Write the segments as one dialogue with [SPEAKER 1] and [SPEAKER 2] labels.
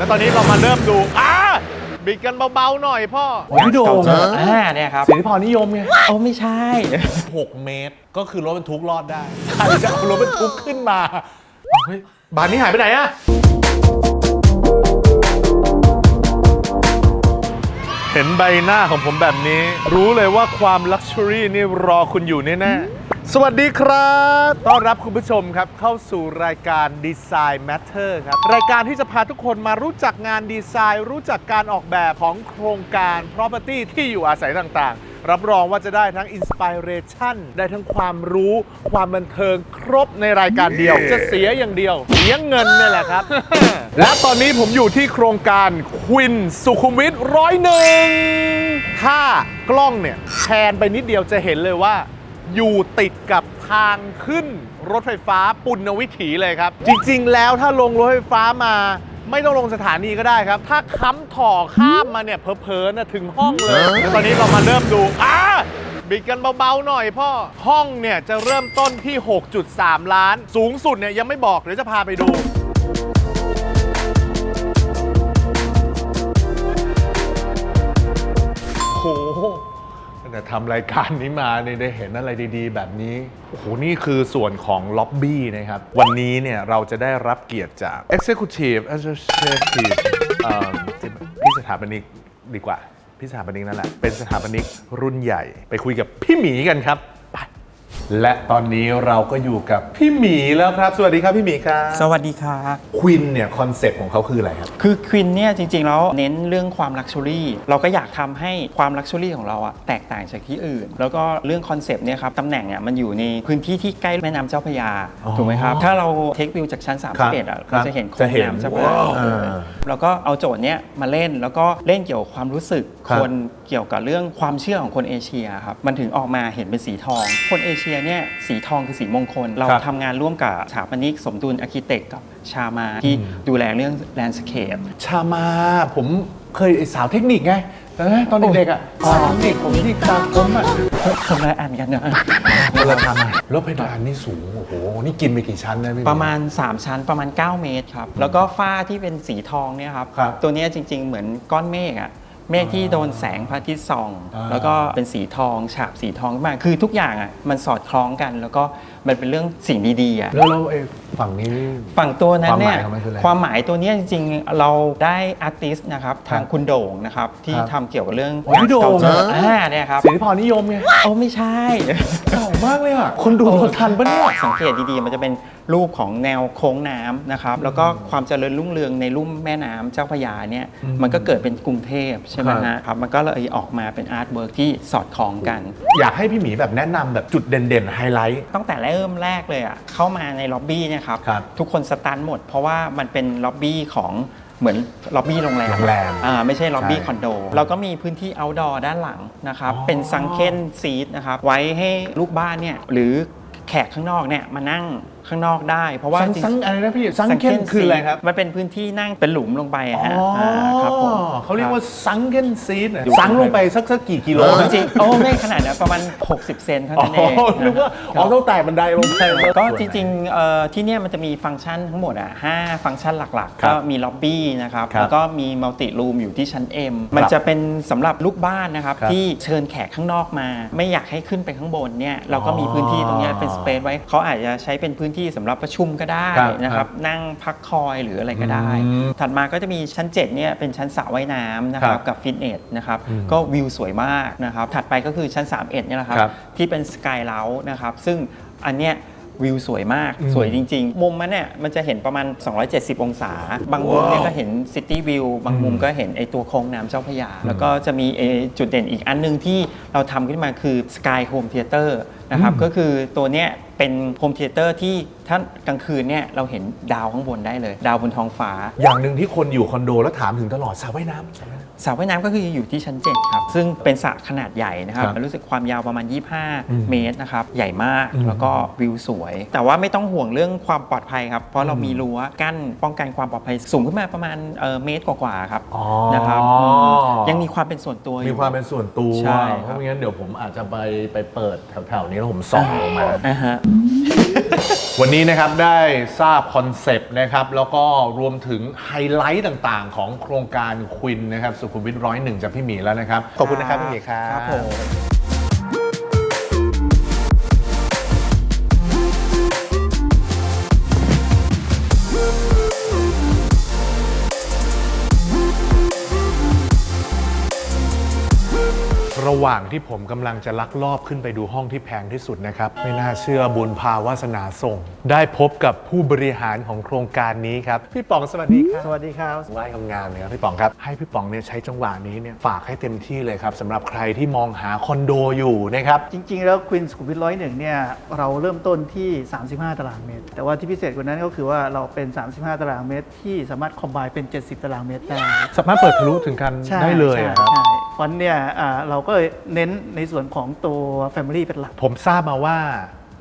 [SPEAKER 1] แล้วตอนนี้เรามาเริ่มดูอ่าบิดกันเบาๆหน่อยพ่อ
[SPEAKER 2] พี่โด่ง
[SPEAKER 3] อ่าเนี่ยครับ
[SPEAKER 2] สิทธิพรนิยมไง
[SPEAKER 3] โอ้ไม่ใช่
[SPEAKER 1] 6 เมตร ก็คือรถบรรทุกรอดได้ ใครจะเอารถบรรทุกขึ้นมาเอาเฮ้ยบานนี้หายไปไหนอะเห็นใบหน้าของผมแบบนี้ รู้เลยว่าความลักชัวรี่นี่รอคุณอยู่แน่ๆ สวัสดีครับ ต้อนรับคุณผู้ชมครับเข้าสู่รายการ Design Matter ครับ รายการที่จะพาทุกคนมารู้จักงานดีไซน์ รู้จักการออกแบบของโครงการ Property ที่อยู่อาศัยต่างๆ รับรองว่าจะได้ทั้งอินสปิเรชันได้ทั้งความรู้ ความบันเทิงครบในรายการเดียว จะเสียอย่างเดียว เสียเงินนี่แหละครับ และตอนนี้ผมอยู่ที่โครงการควินสุขุมวิทร้อยหนึ่งถ้ากล้องเนี่ยแพนไปนิดเดียวจะเห็นเลยว่า อยู่ติดกับทางขึ้นรถไฟฟ้าปุณณวิถีเลยครับ จริงๆ แล้วถ้าลงรถไฟฟ้ามาไม่ต้องลงสถานีก็ได้ครับ ถ้าค้ำถ่อข้ามมาเนี่ยเพอๆนะถึงห้องเลยแล้วตอนนี้เรามาเริ่มดูอ่าบิดกันเบาๆหน่อยพ่อ ห้องเนี่ยจะเริ่มต้นที่ 6.3 ล้าน สูงสุดเนี่ยยังไม่บอกเดี๋ยวจะพาไปดู ตั้งแต่ทำรายการนี้มาเนี่ยได้เห็นอะไรดีๆ แบบนี้ โอ้โห นี่คือส่วนของล็อบบี้นะครับ วันนี้เนี่ยเราจะได้รับเกียรติจาก Executive Executive เอิ่มพี่สถาปนิกดีกว่า พี่สถาปนิกนั่นแหละ เป็นสถาปนิกรุ่นใหญ่ ไปคุยกับพี่หมีกันครับ และตอนนี้เราก็อยู่กับพี่หมีแล้วครับ สวัสดีครับพี่หมีครับ
[SPEAKER 3] สวัสดีครับ
[SPEAKER 1] ควินเนี่ยคอนเซ็ปต์ของเขาคืออะไรครับ
[SPEAKER 3] คือควินเนี่ยจริงๆแล้วเน้นเรื่องความลักชัวรี่ เราก็อยากทำให้ความลักชัวรี่ของเราอะแตกต่างจากที่อื่น แล้วก็เรื่องคอนเซปต์เนี่ยครับตำแหน่งเนี่ยมันอยู่ในพื้นที่ที่ใกล้แม่น้ำเจ้าพระยา
[SPEAKER 1] อ๋อ
[SPEAKER 3] ถูกไหมครับ ถ้าเราเทควิวจากชั้น3
[SPEAKER 1] ครับ
[SPEAKER 3] 1อะ
[SPEAKER 1] ครั
[SPEAKER 3] เรา
[SPEAKER 1] บ
[SPEAKER 3] จะเห็นโค้
[SPEAKER 1] จะ
[SPEAKER 3] ง
[SPEAKER 1] เห็น
[SPEAKER 3] น้ำเจ้าพระยา
[SPEAKER 1] ว้าว
[SPEAKER 3] เออ แล้วก็เอาโจทย์เนี้ยมาเล่นแล้วก็เล่นเกี่ยวกับความรู้สึก
[SPEAKER 1] ครับ
[SPEAKER 3] คน เกี่ยวกับเรื่องความเชื่อของคนเอเชียครับมันถึงออกมาเห็นเป็นสีทอง คนเอเชียเนี่ยสีทองคือสีมงคล เรา
[SPEAKER 1] ครับ
[SPEAKER 3] ทำงานร่วมกับสถาปนิกสมดุลอาร์เคเต็กกับชามาที่ดูแลเรื่องแลนด์สเคป
[SPEAKER 1] ชามาผมเคยไอ้สาวเทคนิคไงเออตอนเด็กๆอะสาวเทคนิคผมที่ตามผมอะ
[SPEAKER 3] คนละอันกันนะ
[SPEAKER 1] เวลาทำอะแล้วเพดานนี่สูง โอ้โห นี่กินไปกี่ชั้นนะพี่
[SPEAKER 3] ประมาณ 3 ชั้นประมาณ 9 เมตรครับ แล้วก็ฝ้าที่เป็นสีทองเนี่ยครับ
[SPEAKER 1] ครับ
[SPEAKER 3] ตัวเนี้ยจริง ๆ เหมือนก้อนเมฆอะ เมฆที่โดนแสงพระอาทิตย์ส่อง
[SPEAKER 1] อ่า
[SPEAKER 3] แล้วก็เป็นสีทอง ฉาบสีทองขึ้นมาคือทุกอย่างอะมันสอดคล้องกัน แล้วก็มันเป็นเรื่องสิ่งดีๆอะ
[SPEAKER 1] แล้วแล้วไอ้ฝั่งนี้นี่
[SPEAKER 3] ฝั่งตัวนั้นเนี่ย
[SPEAKER 1] ความหมายของมันคืออะไร
[SPEAKER 3] ความหมายตัวเนี้ยจริงๆ เราได้อาร์ติสต์นะครับทาง
[SPEAKER 1] ครับ
[SPEAKER 3] คุณโด่งนะครับที่
[SPEAKER 1] ครับ
[SPEAKER 3] ทำเกี่ยวกับเรื่อง
[SPEAKER 1] โอ้ยพี่โด่ง
[SPEAKER 3] เจอ
[SPEAKER 1] เหรอ
[SPEAKER 3] อ่าเนี่ยครับ
[SPEAKER 1] สิทธิพรนิยมไง
[SPEAKER 3] โอ้ไม่ใช่
[SPEAKER 1] เก่ามากเลยอะ คนดูเราทันปะเนี่ย
[SPEAKER 3] สังเกตดีๆ มันจะเป็นรูปของแนวโค้งน้ำนะครับ แล้วก็ความเจริญรุ่งเรืองในลุ่มแม่น้ำเจ้าพระยาเนี่ยมันก็เกิดเป็นกรุงเทพใช่ไหม
[SPEAKER 1] ครับ
[SPEAKER 3] ฮะครับ มันก็เลยออกมาเป็นอาร์ตเวิร์กที่สอดคล้องกัน
[SPEAKER 1] อยากให้พี่หมีแบบแนะนำแบบจุดเด่นๆไฮไลท์
[SPEAKER 3] ตั้งแต่เริ่มแรกเลยอะเข้ามาในล็อบบี้เนี่ยครับ
[SPEAKER 1] ครับ
[SPEAKER 3] ทุกคนสตันหมด เพราะว่ามันเป็นล็อบบี้ของเหมือนล็อบบี้โรงแรม
[SPEAKER 1] โรงแรม
[SPEAKER 3] อ่าไม่ใช่ล็อบบี้
[SPEAKER 1] ใช่
[SPEAKER 3] คอนโดเราก็มีพื้นที่ outdoor ด้านหลังนะครับ
[SPEAKER 1] อ๋อ
[SPEAKER 3] เป็นซังเคนซีทนะครับ ไว้ให้ลูกบ้านเนี่ยหรือแขกข้างนอกเนี่ยมานั่ง ข้างนอกได้ เพราะว่า
[SPEAKER 1] ซัง
[SPEAKER 3] จริง
[SPEAKER 1] ซังอะไรนะพี่ซังเก้นคืออะไรครับ
[SPEAKER 3] มันเป็นพื้นที่นั่งเป็นหลุมลงไปอะฮะ
[SPEAKER 1] อ๋อ
[SPEAKER 3] ครับผม
[SPEAKER 1] เขาเรียกว่าซังเก้นซีด
[SPEAKER 3] อยู่
[SPEAKER 1] ซังลงไปสักสักกี่กิโล
[SPEAKER 3] โอ้
[SPEAKER 1] นะ
[SPEAKER 3] จริงๆโอ้ไม่ขนาดนั้นประมาณ 60 เซนเท่า
[SPEAKER 1] อ๋อ
[SPEAKER 3] นั้นเอง
[SPEAKER 1] นึกว่าอ๋อต้องไต่บันไดลงไป
[SPEAKER 3] ก็จริงๆเอ่อที่เนี่ยมันจะมีฟังก์ชันทั้งหมดอะห้าฟังก์ชันหลักๆ
[SPEAKER 1] ครั
[SPEAKER 3] ก็
[SPEAKER 1] บ
[SPEAKER 3] มีล็อบบี้นะครับ
[SPEAKER 1] ครับ
[SPEAKER 3] แล้วก็มีมัลติรูมอยู่ที่ชั้น M มันจะเป็นสำหรับลูกบ้านนะครับ
[SPEAKER 1] ครับ
[SPEAKER 3] ที่เชิญแขกข้างนอกมา ไม่อยากให้ขึ้นไปข้างบนเนี่ยเราก็มีพื้นที่ตรงเนี้ยเป็นสเปซไว้เขาอาจจะใช้เป็นพื้นที่สำหรับประชุมก็ได้
[SPEAKER 1] ครับ
[SPEAKER 3] นะค
[SPEAKER 1] ครั
[SPEAKER 3] รับบนั่งพักคอยหรืออะไรก็ได้
[SPEAKER 1] อืม
[SPEAKER 3] ถัดมาก็จะมีชั้น7เนี่ยเป็นชั้นสระว่ายน้ำนะค
[SPEAKER 1] ค
[SPEAKER 3] รั
[SPEAKER 1] รั
[SPEAKER 3] บบกับฟิตเนสนะครับ
[SPEAKER 1] อืม
[SPEAKER 3] ก็วิวสวยมากนะครับถัดไปก็คือชั้น 31เนี่ยแหละครับ
[SPEAKER 1] ครับ
[SPEAKER 3] ที่เป็นสกายเลานะครับซึ่งอันเนี้ยวิวสวยมาก
[SPEAKER 1] อืม
[SPEAKER 3] สวยจริง ๆ มุมมันเนี่ยมันจะเห็นประมาณ 270 องศา บางมุมเนี่ยก็เห็นซิตี้วิวบางมุมก็เห็นไอตัวโค้งน้ำเจ้าพระยา แล้วก็จะมีไอ้จุดเด่นอีกอันหนึงที่เราทำขึ้นมาคือ Sky Home Theater นะครับ
[SPEAKER 1] อืม
[SPEAKER 3] ก็คือตัวเนี้ย เป็นโฮมเทเตอร์ที่ถ้ากลางคืนเนี่ยเราเห็นดาวข้างบนได้เลย ดาวบนท้องฟ้า
[SPEAKER 1] อย่างหนึ่งที่คนอยู่คอนโดแล้วถามถึงตลอดสระว่ายน้ำสระว่ายน้
[SPEAKER 3] สระว่ายน้ำก็คืออยู่ที่ชั้น 7 ครับ ซึ่งเป็นสระขนาดใหญ่นะครับ
[SPEAKER 1] ครับ
[SPEAKER 3] รู้สึกความยาวประมาณ
[SPEAKER 1] อืม
[SPEAKER 3] 25 เมตรนะครับ ใหญ่มาก
[SPEAKER 1] อืม
[SPEAKER 3] แล้วก็วิวสวย แต่ว่าไม่ต้องห่วงเรื่องความปลอดภัยครับ เพราะเรามีรั้วกั้นป้องกันความปลอดภัยสูงขึ้นมาประมาณเอ่อเมตรกว่าๆครับ
[SPEAKER 1] อ๋อ
[SPEAKER 3] นะครับอืมยังมีความเป็นส่วนตัวอ
[SPEAKER 1] มี
[SPEAKER 3] ยู่
[SPEAKER 1] ความเป็นส่วนตัว
[SPEAKER 3] ใช่
[SPEAKER 1] เพ
[SPEAKER 3] ครับ
[SPEAKER 1] ราะไม่งั้นเดี๋ยวผมอาจจะไปไปเปิดแถวๆนี้แล้วผมส่องลงมา
[SPEAKER 3] อ่าฮะ
[SPEAKER 1] วันนี้นะครับได้ทราบคอนเซปต์นะครับ แล้วก็รวมถึงไฮไลท์ต่างๆ ของโครงการควินนะครับสุขุมวิทร้อยหนึ่งจากพี่หมีแล้วนะครับ ขอบคุณนะครับพี่หมีครับ
[SPEAKER 3] ครับผม
[SPEAKER 1] ระหว่างที่ผมกำลังจะลักลอบขึ้นไปดูห้องที่แพงที่สุดนะครับ ไม่น่าเชื่อบุญพาวาสนาส่ง ได้พบกับผู้บริหารของโครงการนี้ครับ พี่ป๋องสวัสดีครับ
[SPEAKER 2] สวัสดีครับ
[SPEAKER 1] ไหว้งามๆเลยครับพี่ป๋องครับ ให้พี่ป๋องเนี่ยใช้จังหวะนี้เนี่ยฝากให้เต็มที่เลยครับสำหรับใครที่มองหาคอนโดอยู่นะครับ
[SPEAKER 2] จริง ๆ แล้วควินสุขุมวิทร้อยหนึ่งเนี่ยเราเริ่มต้นที่ 35 ตารางเมตร แต่ว่าที่พิเศษกว่านั้นก็คือว่าเราเป็น 35 ตารางเมตร ที่สามารถคอมไบเป็น 70 ตารางเมตรได้
[SPEAKER 1] สามารถเปิดทะลุถึงกัน
[SPEAKER 2] ใช่
[SPEAKER 1] ได้เลย
[SPEAKER 2] ใช่
[SPEAKER 1] อะครับ
[SPEAKER 2] ใช่ วันเนี่ยเราก็เลยเน้นในส่วนของตัว Family เป็นหลัก
[SPEAKER 1] ผมทราบมาว่า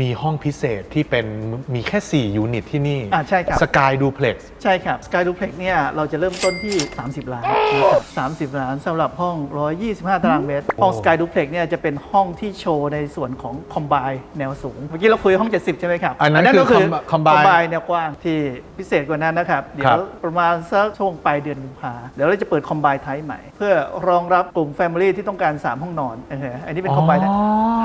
[SPEAKER 1] มีห้องพิเศษที่เป็นมีแค่ 4 ยูนิตที่นี่
[SPEAKER 2] อ่าใช่ครับ
[SPEAKER 1] สกายดูเพล็กซ์
[SPEAKER 2] ใช่ครับ Sky Duplex เนี่ยเราจะเริ่มต้นที่ 30 ล้านนะครับ30 ล้านสำหรับห้อง 125 ตารางเมตร ห้อง Sky Duplex เนี่ยจะเป็นห้องที่โชว์ในส่วนของคอมไบแนวสูง เมื่อกี้เราคุยห้อง 70 ใช่ไหมครับ
[SPEAKER 1] อันนั้นคือ
[SPEAKER 2] ก็
[SPEAKER 1] combine combine
[SPEAKER 2] ไบแนวกว้างที่พิเศษกว่านั้นนะครับ เดี๋ย
[SPEAKER 1] ครั
[SPEAKER 2] ว
[SPEAKER 1] บ
[SPEAKER 2] ประมาณสักช่วงปลายเดือนกุมภาเดี๋ยวเราจะเปิดคอมไบไทป์ใหม่ เพื่อรองรับกลุ่ม Family ที่ต้องการ 3 ห้องนอนเอออันนี้เป็นคอมไบ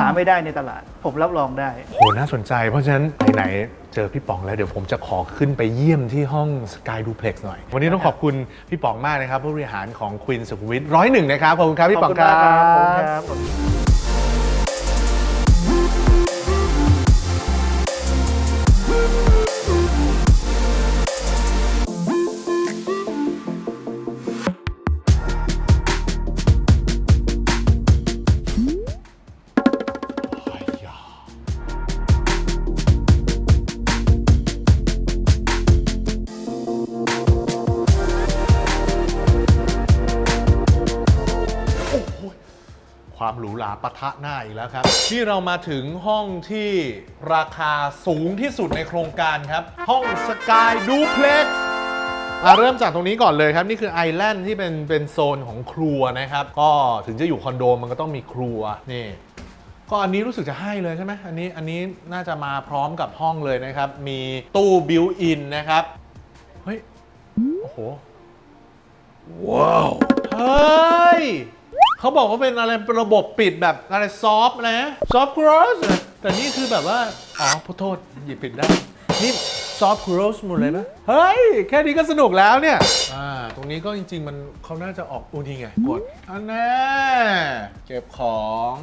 [SPEAKER 2] หาไม่ได้ในตลาด ผมรับรองได้
[SPEAKER 1] โหน่าสนใจ เพราะฉะนั้นไหนๆเจอพี่ป๋องแล้วเดี๋ยวผมจะขอขึ้นไปเยี่ยมที่ห้อง Sky Duplex หน่อย วันนี้ต้องขอบคุณพี่ป๋องมากนะครับผู้บริหารของควินสุขุมวิทร้อยหนึ่งนะครับ ขอบคุณครับพี่ป๋องครั
[SPEAKER 2] ขอบคุณ
[SPEAKER 1] บ
[SPEAKER 2] มากครับขอบคุณครับ
[SPEAKER 1] ที่เรามาถึงห้องที่ราคาสูงที่สุดในโครงการครับ ห้อง Sky Duplex อะเริ่มจากตรงนี้ก่อนเลยครับ นี่คือไอแลนด์ที่เป็นเป็นโซนของครัวนะครับ ก็ถึงจะอยู่คอนโดมันก็ต้องมีครัวนี่ก็อันนี้รู้สึกจะให้เลยใช่ไหมอันนี้อันนี้น่าจะมาพร้อมกับห้องเลยนะครับ มีตู้บิวอินนะครับ เฮ้ย โอ้โห ว้าว เฮ้ย เขาบอกว่าเป็นอะไรเป็นระบบปิดแบบอะไรซอฟนะซอฟครอสแต่นี่คือแบบว่า อ๋อขอโทษหยิบผิดได้ นี่ซอฟครอสหมดเลยนะเฮ้ย แค่นี้ก็สนุกแล้วเนี่ย อ่า ตรงนี้ก็จริง ๆ มันเขาน่าจะออกอูนี่ไงกดอันแน่เก็บของ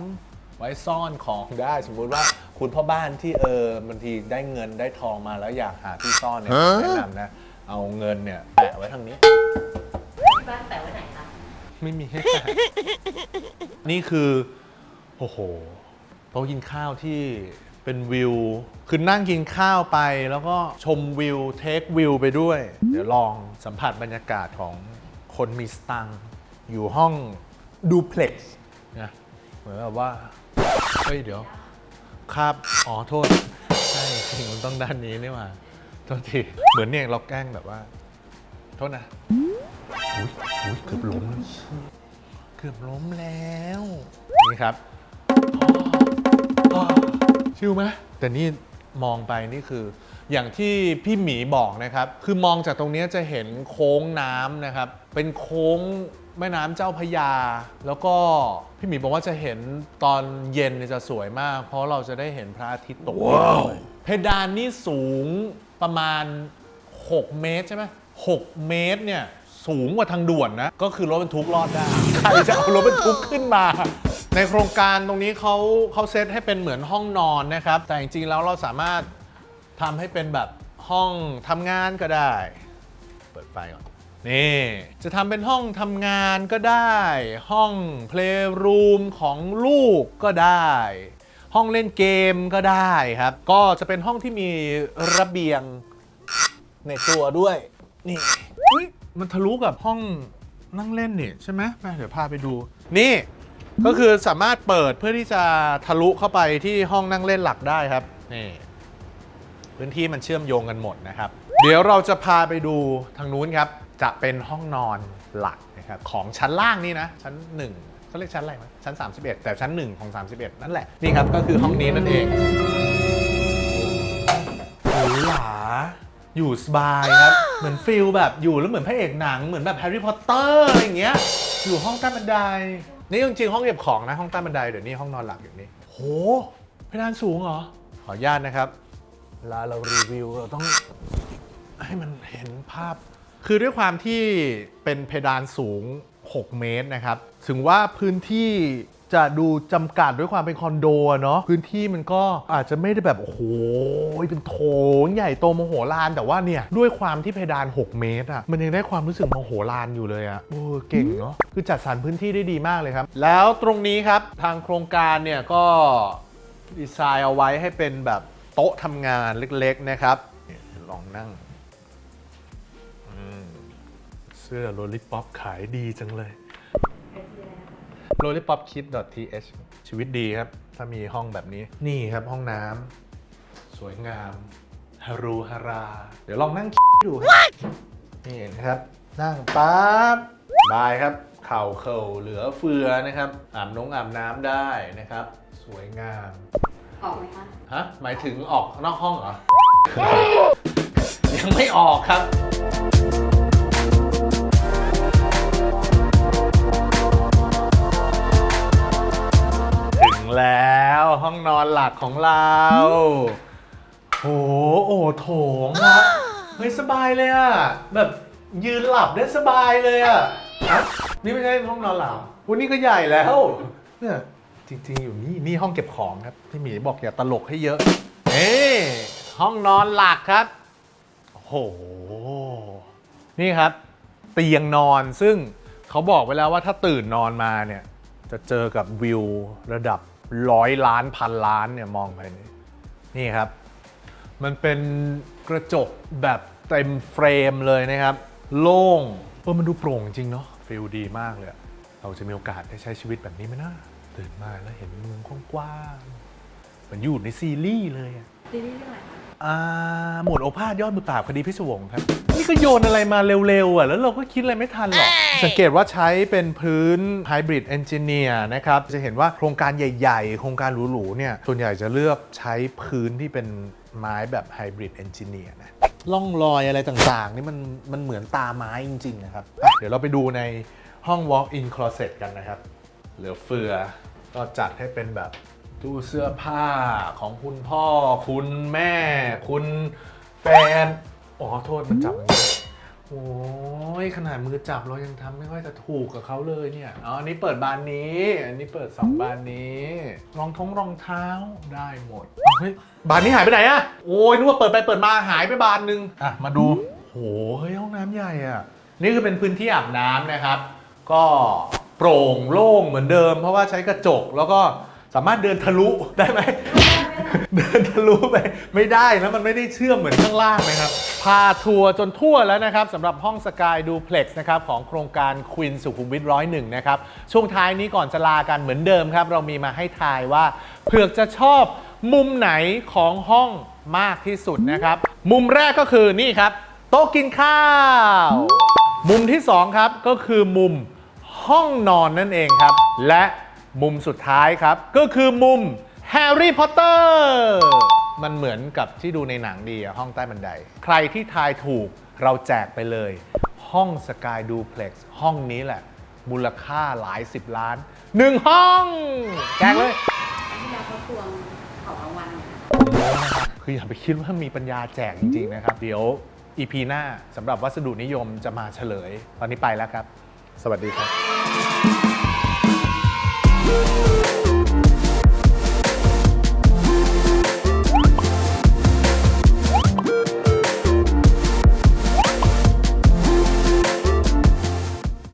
[SPEAKER 1] ไว้ซ่อนของได้สมมุติว่าคุณพ่อบ้านที่เออบางทีได้เงินได้ทองมาแล้วอยากหาที่ซ่อนเนี่ยแนะนำนะ เอาเงินเนี่ยแปะไว้ทางนี้
[SPEAKER 4] ที่บ้านแปะไว้ไหน
[SPEAKER 1] ไม่มีนี่คือ โอ้โหโต๊ะกินข้าวที่เป็นวิว คือนั่งกินข้าวไปแล้วก็ชมวิว เทควิวไปด้วย เดี๋ยวลองสัมผัสบรรยากาศของคนมีสตังค์อยู่ห้องดูเพล็กซ์นะเหมือนแบบว่า เฮ้ย เดี๋ยวคาบอ๋อโทษ ใช่จริงมันต้องด้านนี้นี่หว่าโทษที เหมือนเนี่ยเราแกล้งแบบว่า โทษนะ อุ้ยอุ้ยเกือบล้มแล้วเกือบล้มแล้ว นี่ครับอ๋ออ๋อชิวไหมแต่นี่มองไปนี่คือ อย่างที่พี่หมีบอกนะครับ คือมองจากตรงเนี้ยจะเห็นโค้งน้ำนะครับ เป็นโค้งแม่น้ำเจ้าพระยา แล้วก็พี่หมีบอกว่าจะเห็นตอนเย็นเนี่ยจะสวยมาก เพราะเราจะได้เห็นพระอาทิตย์ตกดินด้วยเพดานนี่สูงประมาณ 6 เมตรใช่ไหม6เมตรเนี่ย สูงกว่าทางด่วนนะ ก็คือรถบรรทุกรอดได้ ใครจะเอารถบรรทุกขึ้นมา ในโครงการตรงนี้เขาเขาเซตให้เป็นเหมือนห้องนอนนะครับ แต่จริงๆแล้วเราสามารถทำให้เป็นแบบห้องทำงานก็ได้ เปิดไฟก่อน นี่ จะทำเป็นห้องทำงานก็ได้ ห้องเพลย์รูมของลูกก็ได้ ห้องเล่นเกมก็ได้ครับ ก็จะเป็นห้องที่มีระเบียงในตัวด้วย นี่อุ๊ย มันทะลุกับห้องนั่งเล่นนี่ใช่ไหมไปเดี๋ยวพาไปดู นี่ก็คือสามารถเปิดเพื่อที่จะทะลุเข้าไปที่ห้องนั่งเล่นหลักได้ครับนี่พื้นที่มันเชื่อมโยงกันหมดนะครับ เดี๋ยวเราจะพาไปดูทางนู้นครับ จะเป็นห้องนอนหลักนะครับของชั้นล่างนี่นะ ชั้น1เขาเรียกชั้นอะไรไหมชั้น 31 แต่ชั้น 1 ของ 31 นั่นแหละนี่ครับก็คือห้องนี้นั่นเองหรูหราอยู่สบายครับ เหมือนฟิลแบบอยู่แล้วเหมือนพระเอกหนังเหมือนแบบแฮร์รี่พอตเตอร์อะไรอย่างเงี้ยอยู่ห้องใต้บันได นี่จริงๆห้องเก็บของนะห้องใต้บันไดเดี๋ยวนี้ห้องนอนหลักอยู่นี่โหเพดานสูงเหรอ ขออนุญาตนะครับเวลาเรารีวิวเราต้องให้มันเห็นภาพ คือด้วยความที่เป็นเพดานสูง 6 เมตรนะครับ ถึงว่าพื้นที่ จะดูจำกัดด้วยความเป็นคอนโดเนาะพื้นที่มันก็อาจจะไม่ได้แบบ โอ้โห เป็นโถงใหญ่โตมโหฬารแต่ว่าเนี่ย ด้วยความที่เพดาน 6 เมตรอะมันยังได้ความรู้สึกมโหฬารอยู่เลยอะโอ้เก่งเนาะคือจัดสรรพื้นที่ได้ดีมากเลยครับ แล้วตรงนี้ครับทางโครงการเนี่ยก็ดีไซน์เอาไว้ให้เป็นแบบโต๊ะทำงานเล็กๆนะครับลองนั่งเสื้อ lollipop ขายดีจังเลย lollipopkid.th ชีวิตดีครับ ถ้ามีห้องแบบนี้ นี่ครับห้องน้ำสวยงามฮารูฮารา เดี๋ยวลองนั่งดูครับนี่นะครับ นั่งปั๊บบายครับ เข่าเข่าเหลือเฟือนะครับอาบน้องอาบน้ำได้นะครับ สวยงาม
[SPEAKER 4] ออกไหมคะ
[SPEAKER 1] ฮะ หมายถึงออกนอกห้องเหรอ ยังไม่ออกครับ แล้วห้องนอนหลักของเรา โหโอ้โถงครับเฮ้ยสบายเลยอะแบบยืนหลับได้สบายเลยอะอะนี่ไม่ใช่ห้องนอนหลับวันนี้ก็ใหญ่แล้วเนี่ยจริงๆอยู่นี่นี่ห้องเก็บของครับพี่หมีบอกอย่าตลกให้เยอะเอ้ห้องนอนหลักครับโอ้โหนี่ครับ เตียงนอนซึ่งเขาบอกไว้แล้วว่าถ้าตื่นนอนมาเนี่ย จะเจอกับวิวระดับ ร้อยล้านพันล้านเนี่ยมองไปนี่นี่ครับ มันเป็นกระจกแบบเต็มเฟรมเลยนะครับ โล่งเออมันดูโปร่งจริงเนาะฟิลดีมากเลย เราจะมีโอกาสได้ใช้ชีวิตแบบนี้ไหมนะตื่นมาแล้วเห็นเมืองกว้าง มือนอยู่ในซีรีส์เลยอะ
[SPEAKER 4] ซีรีส์เรื่องอะไรคะ
[SPEAKER 1] อ่าหมวดโอภาสยอดบุตรตาบคดีพิศวงครับ นี่ก็โยนอะไรมาเร็วๆอะแล้วเราก็คิดอะไรไม่ทันหรอก สังเกตว่าใช้เป็นพื้น Hybrid Engineer นะครับ จะเห็นว่าโครงการใหญ่ ๆ โครงการหรูๆเนี่ยส่วนใหญ่จะเลือกใช้พื้นที่เป็นไม้แบบ Hybrid Engineer นะล่องรอยอะไรต่างๆ นี่มันมันเหมือนตาไม้จริง ๆ นะครับอะเดี๋ยวเราไปดูในห้อง Walk-in Closet กันนะครับ เหลือเฟือก็จัดให้เป็นแบบ ตู้เสื้อผ้าของคุณพ่อ คุณแม่ คุณแฟน อ๋อโทษมันจับโอ้ยขนาดมือจับเรายังทำไม่ค่อยจะถูกกับเขาเลยเนี่ยอ๋ออันนี้เปิดบานนี้ อันนี้เปิดสองบานนี้รองท้องรองเท้าได้หมดเฮ้ยบานนี้หายไปไหนอะโอ้ยนึกว่าเปิดไปเปิดมาหายไปบานนึงอะมาดูโหเฮ้ยห้องน้ำใหญ่อะนี่คือเป็นพื้นที่อาบน้ำนะครับ ก็โปร่งโล่งเหมือนเดิม เพราะว่าใช้กระจกแล้วก็ สามารถเดินทะลุได้ไหม เดินทะลุไปไม่ได้นะมันไม่ได้เชื่อมเหมือนข้างล่างนะครับ พาทัวร์จนทั่วแล้วนะครับสำหรับห้องสกายดูเพล็กซ์นะครับของโครงการควินสุขุมวิทร้อยหนึ่งนะครับ ช่วงท้ายนี้ก่อนจะลากันเหมือนเดิมครับ เรามีมาให้ทายว่าเผือกจะชอบมุมไหนของห้องมากที่สุดนะครับ มุมแรกก็คือนี่ครับ โต๊ะกินข้าว มุมที่ 2 ครับก็คือมุมห้องนอนนั่นเองครับ และ มุมสุดท้ายครับ ก็คือมุมแฮร์รี่พอตเตอร์มันเหมือนกับที่ดูในหนังดีอะห้องใต้บันได ใครที่ทายถูกเราแจกไปเลย ห้องสกายดูเพล็กซ์ห้องนี้แหละ มูลค่าหลายสิบล้านหนึ่งห้อง แจกเลย
[SPEAKER 4] ครั้งที่แล้วเขาทวงของรางวัลเนี่ย
[SPEAKER 1] คืออย่าไปคิดว่ามีปัญญาแจกจริง ๆ นะครับ เดี๋ยว EP หน้าสำหรับวัสดุนิยมจะมาเฉลย ตอนนี้ไปแล้วครับ สวัสดีครับ Thank you.